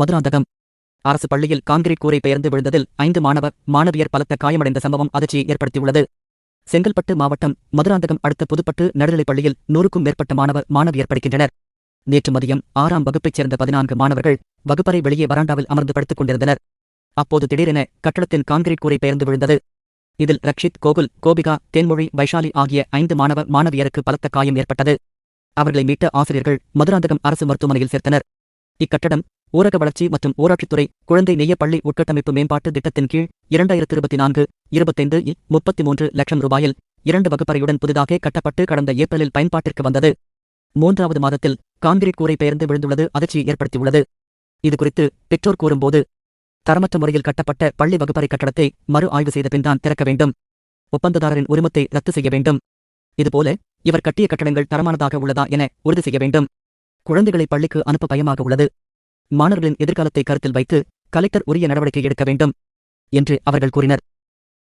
மதுராந்தகம். அரசு பள்ளியில் கான்கிரீட் கூரை பெயர்ந்து விழுந்ததில் ஐந்து மாணவ மாணவியர் பலத்த காயமடைந்த சம்பவம் அதிர்ச்சியை ஏற்படுத்தியுள்ளது. செங்கல்பட்டு மாவட்டம் மதுராந்தகம் அடுத்த புதுப்பட்டு நடுநிலைப் பள்ளியில் நூறுக்கும் மேற்பட்ட மாணவர் மாணவியர் படிக்கின்றனர். நேற்று மதியம் ஆறாம் வகுப்பைச் சேர்ந்த பதினான்கு மாணவர்கள் வகுப்பறை வெளியே வராண்டாவில் அமர்ந்து படுத்துக் கொண்டிருந்தனர். அப்போது திடீரென கட்டடத்தின் கான்கிரீட் கூரை பெயர்ந்து விழுந்தது. இதில் ரக்ஷித் கோகுல் கோபிகா தேன்மொழி வைஷாலி ஆகிய ஐந்து மாணவ மாணவியருக்கு பலத்த காயம் ஏற்பட்டது. அவர்களை மீட்ட ஆசிரியர்கள் மதுராந்தகம் அரசு மருத்துவமனையில் சேர்த்தனர். இக்கட்டடம் ஊரக வளர்ச்சி மற்றும் ஊராட்சித்துறை குழந்தை நெய்ய பள்ளி உட்கட்டமைப்பு மேம்பாட்டு திட்டத்தின் கீழ் இரண்டாயிரத்து இருபத்தி நான்கு இருபத்தைந்து முப்பத்தி மூன்று லட்சம் ரூபாயில் இரண்டு வகுப்பறையுடன் புதிதாக கட்டப்பட்டு கடந்த ஏப்ரலில் பயன்பாட்டிற்கு வந்தது. மூன்றாவது மாதத்தில் கான்கிரீட் கூரை பெயர்ந்து விழுந்துள்ளது அதிர்ச்சியை ஏற்படுத்தியுள்ளது. இதுகுறித்து பெற்றோர் கூறும்போது தரமற்ற முறையில் கட்டப்பட்ட பள்ளி வகுப்பறை கட்டடத்தை மறு ஆய்வு செய்த பின்தான் திறக்க வேண்டும். ஒப்பந்ததாரரின் உரிமத்தை ரத்து செய்ய வேண்டும். இதுபோல இவர் கட்டிய கட்டணங்கள் தரமானதாக உள்ளதா என உறுதி செய்ய வேண்டும். குழந்தைகளை பள்ளிக்கு அனுப்ப பயமாக உள்ளது. மாணவர்களின் எதிர்காலத்தை கருத்தில் வைத்து கலெக்டர் உரிய நடவடிக்கை எடுக்க வேண்டும் என்று அவர்கள் கூறினர்.